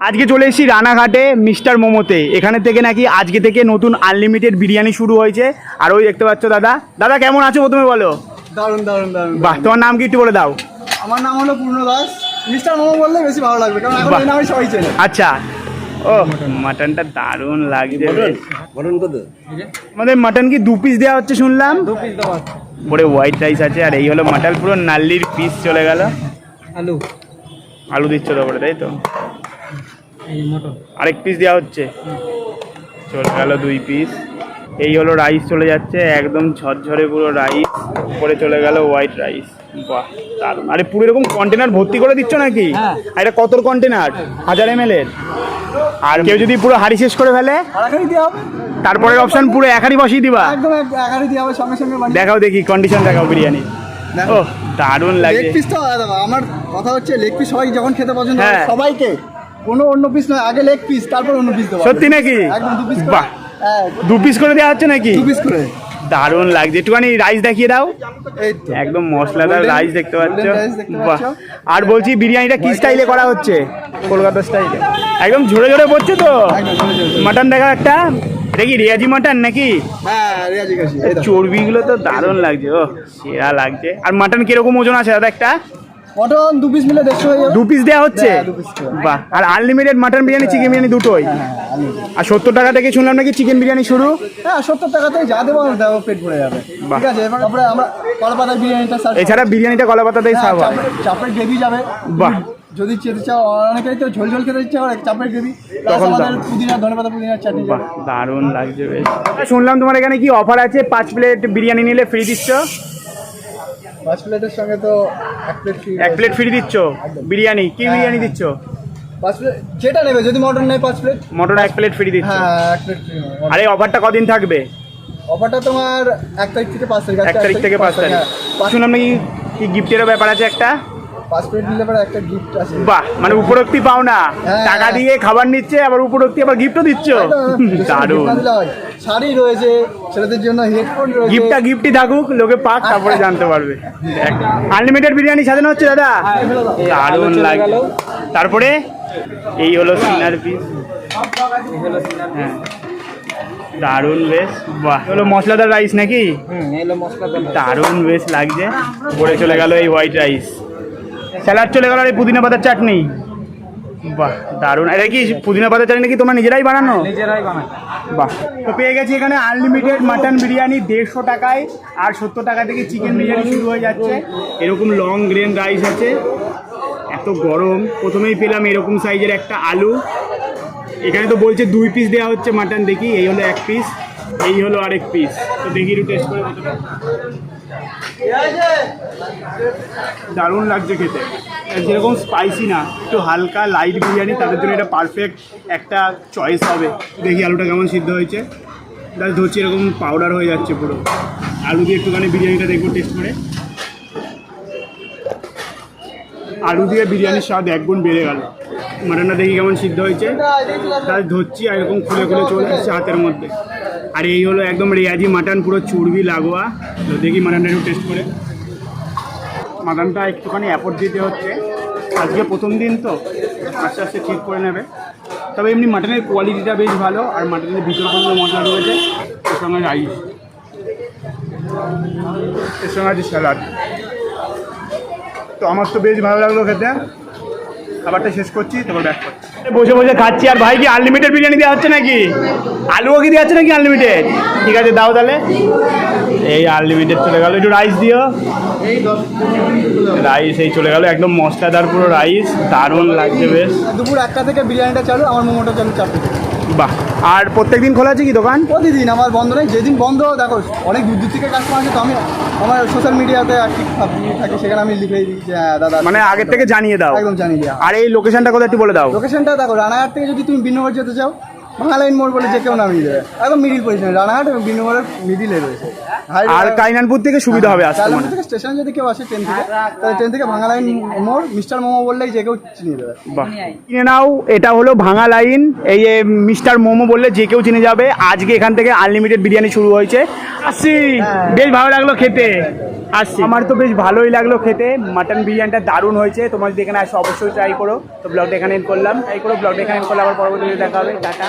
আজকে চলে এসেছি রানাঘাটে মিস্টার মোমোতে। এখানে থেকে নাকি আজকে থেকে নতুন আনলিমিটেড বিরিয়ানি শুরু হয়েছে। আর ওই দেখতে পাচ্ছ দাদা। দাদা কেমন আছো প্রথমে বলো? দারুণ দারুণ দারুণ বাহ তোমার নাম কি একটু বলে দাও। আমার নাম হলো পূর্ণ দাস। মিস্টার মোমো বললে বেশি ভালো লাগবে কারণ এখন এই নামে সবাই চেনে। আচ্ছা। ও মাটনটা দারুণ লাগছে। বলুন কত? আমাদের মাটন কি দু পিস দেওয়া হচ্ছে শুনলাম? দু পিস দেওয়া পরে হোয়াইট রাইস আছে। আর এই হলো মাটন পুরো নাল্লির পিস চলে গেল। আলু। আলু দিচ্ছ তারপরে তাই তো? আরেক পিস দেওয়া হচ্ছে। চলে গেল দুই পিস এই হলো রাইস চলে যাচ্ছে একদম ঝরঝরে পুরো রাইস উপরে চলে গেল হোয়াইট রাইস বাহ দারুণ। আরে পুরো এরকম কন্টেনার ভর্তি করে দিচ্ছ নাকি? হ্যাঁ। আর এটা কতর কন্টেনার হাজার এম এর। আর কেউ যদি পুরো হাড়ি শেষ করে ফেলে তারপরের অপশন পুরো একারি বসিয়ে দিবা। একদম একারি দেওয়া হবে সঙ্গে সঙ্গে দেখাও দেখি কন্ডিশন দেখাও বিরিয়ানি। ও দারুণ লেগ। লাগে পিস তো আমার কথা হচ্ছে লেগ পিস সবাই যখন খেতে পছন্দ হ্যাঁ। সবাইকে কোনো অন্য পিস নয় আগে লেগ পিস তারপর অন্য পিস দেবো সত্যি নাকি? একদম দু পিস বাহ। হ্যাঁ দু পিস করে দেওয়া হচ্ছে নাকি? দু পিস করে। দারুণ লাগছে। একটুখানি রাইস দেখিয়ে দাও। একদম মশলাদার রাইস দেখতে পাচ্ছ। বাহ। আর বলছি বিরিয়ানিটা কি স্টাইলে করা হচ্ছে? কলকাতা স্টাইলে একদম ঝরে ঝরে পড়ছে তো। মাটন দেখা একটা? এটা কি রেয়াজি মাটন নাকি? হ্যাঁ দেখো। চর্বিগুলো তো দারুণ লাগছে ও সেরা লাগছে। আর মাটন কীরকম ওজন আছে দাদা একটা? মটন দু পিস মিলে দেড়শো হয়ে যাবে। দু পিস দেওয়া হচ্ছে? হ্যাঁ, বাহ আর unlimited mutton biryani chicken biryani দুটোই? হ্যাঁ হ্যাঁ আর সত্তর টাকা থেকে শুনলাম নাকি চিকেন বিরিয়ানি শুরু? হ্যাঁ সত্তর টাকাতে যা দেবো দেবো পেট ভরে যাবে। ঠিক আছে এবার তারপরে আমরা কলপাতার বিরিয়ানিটা এছাড়া বিরিয়ানিটা কলা পাতাতেই সার্ভ হয়। চাপের গ্রেভি যাবে। বাহ। যদি চেতে চাও অনেকেই তো ঝোল ঝোল খেতে ইচ্ছে করে চাপের গ্রেভি। তখন। পুদিনা ধনে পুদিনার চাটনি বাহ দারুণ লাগছে বেশ। শুনলাম তোমার এখানে কি অফার আছে? পাঁচ প্লেট বিরিয়ানি নিলে ফ্রি দিচ্ছ? পাঁচ প্লেটের সঙ্গে তো এক প্লেট ফ্রি দিচ্ছ? বিরিয়ানি? কি বিরিয়ানি দিচ্ছ? পাঁচ প্লেট যেটা নেবে যদি মটন নেয় পাঁচ প্লেট মটন এক প্লেট ফ্রি দিচ্ছ? হ্যাঁ এক প্লেট ফ্রি আর এই অফারটা কদিন থাকবে? অফারটা তোমার এক তারিখ থেকে পাঁচ তারিখ এক তারিখ থেকে পাঁচ তারিখ হ্যাঁ, শুনলাম নাকি কি গিফটেরও ব্যাপার আছে একটা? পাঁচ প্লেট নিলে পরে একটা গিফট আছে বাহ মানে উপরোক্তি পাও না। হ্যাঁ। টাকা দিয়ে খাবার নিচ্ছে আবার উপরোক্তি আবার গিফটও দিচ্ছ? দারুণ। শাড়ি রয়েছে ছেলেদের জন্য হেডফোন রয়েছে। গিফটটা গিফটই থাকুক লোকে পাক তারপরে জানতে পারবে। আনলিমিটেড বিরিয়ানি সাজানো হচ্ছে দাদা? দারুণ লাগে তারপরে এই হলো সিনার পিস হ্যাঁ। দারুণ বেশ। বাহ হলো মশলাদার রাইস নাকি? দারুণ বেশ লাগছে। পরে চলে গেল এই হোয়াইট রাইস স্যালাড চলে গেল আর এই পুদিনা পাতার চাটনি। বাহ দারুণ। এটা কি পুদিনা পাতার চাটনি কি তোমরা নিজেরাই বানানো? নিজেরাই বানায় বাহ। তো পেয়ে গেছি এখানে আনলিমিটেড মাটন বিরিয়ানি দেড়শো টাকায় আর সত্তর টাকা থেকে চিকেন বিরিয়ানি শুরু হয়ে যাচ্ছে। এরকম লং গ্রেন রাইস আছে। এত গরম। প্রথমেই পেলাম এরকম সাইজের একটা আলু। এখানে তো বলছে দুই পিস দেওয়া হচ্ছে মাটন দেখি। এই হলো এক পিস এই হলো আরেক পিস তো দেখি একটু টেস্ট করে। দারুণ লাগছে খেতে। যেরকম স্পাইসি না, একটু হালকা লাইট বিরিয়ানি, তাদের জন্য এটা পারফেক্ট একটা চয়েস হবে। দেখি আলুটা কেমন সিদ্ধ হয়েছে। দাস ধরছি এরকম পাউডার হয়ে যাচ্ছে পুরো। আলু দিয়ে একটুখানি বিরিয়ানিটা দেখব টেস্ট করে। আলু দিয়ে বিরিয়ানির স্বাদ একগুণ বেড়ে গেল। মাটনটা দেখি কেমন সিদ্ধ হয়েছে? তার ধরছি আর এরকম খুলে খুলে চলে আসছে হাতের মধ্যে। আর এই হলো একদম রেয়াজি মাটন, পুরো চর্বি, লাগোয়া। তো দেখি মাটনটা একটু টেস্ট করে। মাটনটা একটুখানি অ্যাপোর্ট দিতে হচ্ছে। আজকে প্রথম দিন তো, আস্তে আস্তে ঠিক করে নেবে। তবে এমনি মাটনের কোয়ালিটিটা বেশ ভালো, আর মাটনের ভিতর পর্যন্ত মশলা রয়েছে। এর সঙ্গে রাইস এর সঙ্গে আছে স্যালাড তো আমার তো বেশ ভালো লাগল খেতে। খাবারটা শেষ করছি তারপর ব্যাক করছি। বসে বসে খাচ্ছি। আর ভাই কি আনলিমিটেড বিরিয়ানি দেওয়া হচ্ছে নাকি? আলুও কি দেওয়া হচ্ছে নাকি আনলিমিটেড ঠিক আছে দাও তাহলে। এই আনলিমিটেড চলে গেল। একটু রাইস দিও। রাইস এই চলে গেল। একদম মশলাদার পুরো রাইস দারুণ লাগছে বেশ। দুপুর একটা থেকে বিরিয়ানিটা চালু আমার মোমোটা চালু চাপ থেকে। বাহ। আর প্রত্যেক দিন খোলা আছে কি দোকান? প্রতিদিন আমার বন্ধ নেই। যেদিন বন্ধ দেখো অনেক দূর দূর থেকে কাস্টমার আছে তো আমি আমার সোশ্যাল মিডিয়াতে থাকি সেখানে আমি লিখে দিই যে হ্যাঁ দাদা মানে আগের থেকে জানিয়ে দাও। একদম জানিয়ে দাও আর এই লোকেশনটা কোথায় একটু বলে দাও। লোকেশনটা দেখো রানাঘাট থেকে যদি তুমি বিন্নগর যেতে চাও বাংলাইন মোড় বলে যে কেউ নামিয়ে দেবে। একদম মিডিল পজিশন রানাঘাট এবং বিন্নগরের মিডিলে রয়েছে। আর কাইনানপুর থেকে সুবিধা হবে আসতে মানে থেকে স্টেশন যদি কেউ আসে ট্রেন থেকে তাহলে ট্রেন থেকে বাংলাইন মোড় মিস্টার মোমো বললেই যে কেউ চিনিয়ে দেবে। কিনে নাও এটা হলো ভাঙা লাইন এই যে মিস্টার মোমো বললে যে কেউ চিনে যাবে। আজকে এখান থেকে আনলিমিটেড বিরিয়ানি শুরু হয়েছে। আসছি বেশ ভালো লাগল খেতে। আসছি। আমার তো বেশ ভালোই লাগল খেতে। মাটন বিরিয়ানিটা দারুণ হয়েছে। তোমার যদি এখানে আসো, অবশ্যই ট্রাই করো। তো ব্লগটা এখানে করলাম। ট্রাই করো ব্লগটা এখানে করলে আবার পরবর্তীতে দেখা হবে। টাটা